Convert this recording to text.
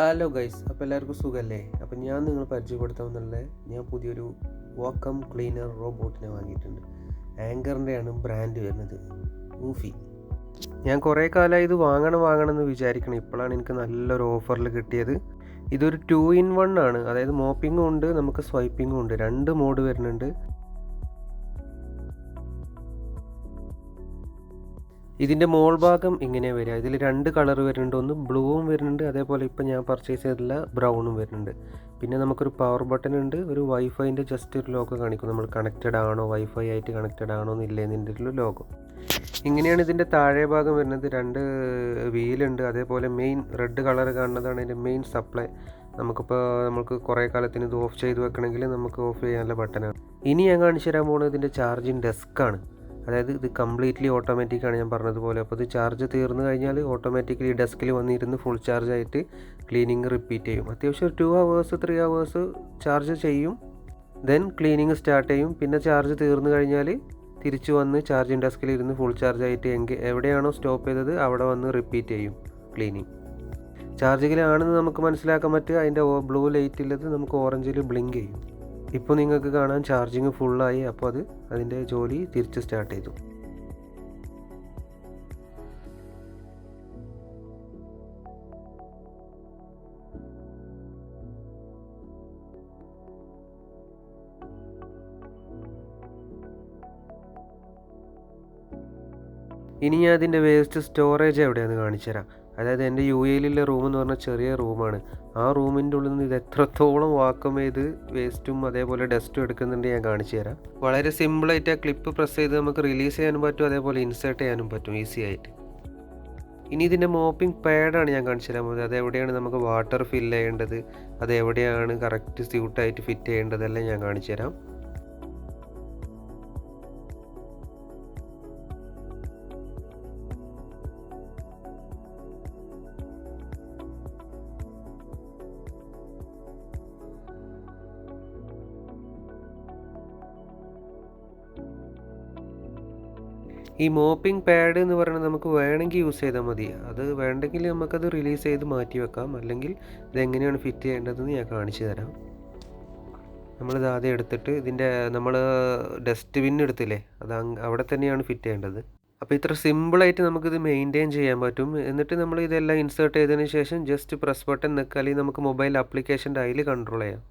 Hello guys അപ്പോൾ എല്ലാവർക്കും സുഖമല്ലേ അപ്പോൾ ഞാൻ നിങ്ങൾ പരിചയപ്പെടുത്താമെന്നുള്ള ഞാൻ പുതിയൊരു വാക്കം ക്ലീനർ റോബോട്ടിനെ വാങ്ങിയിട്ടുണ്ട്. ആങ്കറിന്റെയാണ് ബ്രാൻഡ് വരുന്നത്. ഊഫി ഞാൻ കുറേ കാലമായി ഇത് വാങ്ങണം വാങ്ങണം എന്ന് വിചാരിക്കണം. ഇപ്പോഴാണ് എനിക്ക് നല്ലൊരു ഓഫറിൽ കിട്ടിയത്. ഇതൊരു ടു ഇൻ വൺ ആണ്. അതായത് മോപ്പിങ്ങും ഉണ്ട് നമുക്ക് സ്വൈപ്പിങ്ങും ഉണ്ട്. രണ്ട് മോഡ് വരുന്നുണ്ട്. ഇതിന്റെ മോൾ ഭാഗം ഇങ്ങനെ വരിക. ഇതിൽ രണ്ട് കളർ വരുന്നുണ്ട്. ഒന്ന് ബ്ലൂവും വരുന്നുണ്ട്. അതേപോലെ ഇപ്പം ഞാൻ പർച്ചേസ് ചെയ്തില്ല ബ്രൗണും വരുന്നുണ്ട്. പിന്നെ നമുക്കൊരു പവർ ബട്ടൺ ഉണ്ട്. ഒരു വൈഫൈന്റെ ജസ്റ്റ് ഒരു ലോഗോ കാണിക്കും. നമ്മൾ കണക്റ്റഡ് ആണോ? വൈഫൈ ആയിട്ട് കണക്റ്റഡ് ആണോ എന്നില്ല എന്നിന്റെ ഒരു ലോഗോ ഇങ്ങനെയാണ് ഇതിന്റെ താഴെ ഭാഗം വരുന്നത്. രണ്ട് വീലുണ്ട് അതേപോലെ മെയിൻ റെഡ് കളർ കാണുന്നതാണ് അതിന്റെ മെയിൻ സപ്ലൈ നമുക്കിപ്പോൾ നമുക്ക് കുറേ കാലത്തിന് ഇത് ഓഫ് ചെയ്ത് വെക്കണമെങ്കിൽ നമുക്ക് ഓഫ് ചെയ്യാനുള്ള ബട്ടനാണ് ഇനി ഞാൻ കാണിച്ചു തരാൻ പോകുന്നത് ഇതിന്റെ ചാർജിങ് ഡെസ്ക്കാണ് അതായത് ഇത് കംപ്ലീറ്റ്ലി ഓട്ടോമാറ്റിക് ആണ് ഞാൻ പറഞ്ഞതുപോലെ. അപ്പോൾ ഇത് ചാർജ് തീർന്നു കഴിഞ്ഞാൽ ഓട്ടോമാറ്റിക്കലി ഡെസ്കിൽ വന്നിരുന്ന് ഫുൾ ചാർജ് ആയിട്ട് ക്ലീനിങ് റിപ്പീറ്റ് ചെയ്യും. അത്യാവശ്യം two hours three hours charge ചെയ്യും. ദെൻ ക്ലീനിങ് സ്റ്റാർട്ട് ചെയ്യും. പിന്നെ ചാർജ് തീർന്നു കഴിഞ്ഞാൽ തിരിച്ചു വന്ന് ചാർജിങ് ഡെസ്കിൽ ഇരുന്ന് ഫുൾ ചാർജ് ആയിട്ട് എങ്കിൽ എവിടെയാണോ സ്റ്റോപ്പ് ചെയ്തത് അവിടെ വന്ന് റിപ്പീറ്റ് ചെയ്യും ക്ലീനിങ് ചാർജിങ്ങിലാണെന്ന് നമുക്ക് മനസ്സിലാക്കാൻ പറ്റുക. അതിന്റെ ബ്ലൂ ലൈറ്റുള്ളത് നമുക്ക് ഓറഞ്ചിൽ ബ്ലിങ്ക് ചെയ്യും. ഇപ്പോൾ നിങ്ങൾക്ക് കാണാൻ ചാർജിങ് ഫുള്ളായി അപ്പോൾ അത് അതിന്റെ ജോലി തിരിച്ച് സ്റ്റാർട്ട് ചെയ്തു. ഇനി ഞാൻ അതിന്റെ വേസ്റ്റ് സ്റ്റോറേജ് എവിടെയാണെന്ന് കാണിച്ചു തരാം അതായത് എന്റെ യു എയിലുള്ള റൂം എന്ന് പറഞ്ഞാൽ ചെറിയ റൂമാണ്. ആ റൂമിന്റെ ഉള്ളിൽ നിന്ന് ഇത് എത്രത്തോളം വാക്കം ചെയ്ത് വേസ്റ്റും അതേപോലെ ഡസ്റ്റും എടുക്കുന്നുണ്ട് ഞാൻ കാണിച്ചു തരാം. വളരെ സിമ്പിളായിട്ട് ആ ക്ലിപ്പ് പ്രസ് ചെയ്ത് നമുക്ക് റിലീസ് ചെയ്യാനും പറ്റും അതേപോലെ ഇൻസേർട്ട് ചെയ്യാനും പറ്റും ഈസി ആയിട്ട്. ഇനി ഇതിന്റെ മോപ്പിംഗ് പാഡാണ് ഞാൻ കാണിച്ചു തരാൻ പോകുന്നത്. അതെവിടെയാണ് നമുക്ക് വാട്ടർ ഫില്ല് ചെയ്യേണ്ടത്? അതെവിടെയാണ് കറക്റ്റ് സ്യൂട്ടായിട്ട് ഫിറ്റ് ചെയ്യേണ്ടതെല്ലാം ഞാൻ കാണിച്ചു തരാം. ഈ മോപ്പിംഗ് പാഡ് എന്ന് പറയുന്നത് നമുക്ക് വേണമെങ്കിൽ യൂസ് ചെയ്താൽ മതി. അത് വേണ്ടെങ്കിൽ നമുക്കത് റിലീസ് ചെയ്ത് മാറ്റി വെക്കാം. അല്ലെങ്കിൽ ഇതെങ്ങനെയാണ് ഫിറ്റ് ചെയ്യേണ്ടതെന്ന് ഞാൻ കാണിച്ചു തരാം. നമ്മളിത് ആദ്യം എടുത്തിട്ട് ഇതിന്റെ നമ്മൾ ഡസ്റ്റ്ബിൻ എടുത്തില്ലേ അത് അവിടെ തന്നെയാണ് ഫിറ്റ് ചെയ്യേണ്ടത്. അപ്പോൾ ഇത്ര സിമ്പിളായിട്ട് നമുക്കിത് മെയിന്റെയിൻ ചെയ്യാൻ പറ്റും. എന്നിട്ട് നമ്മൾ ഇതെല്ലാം ഇൻസേർട്ട് ചെയ്തതിന് ശേഷം ജസ്റ്റ് പ്രസ് ബട്ടൺ നിൽക്കുക. അല്ലെങ്കിൽ നമുക്ക് മൊബൈൽ ആപ്ലിക്കേഷന്റെ അതിൽ കൺട്രോൾ ചെയ്യാം.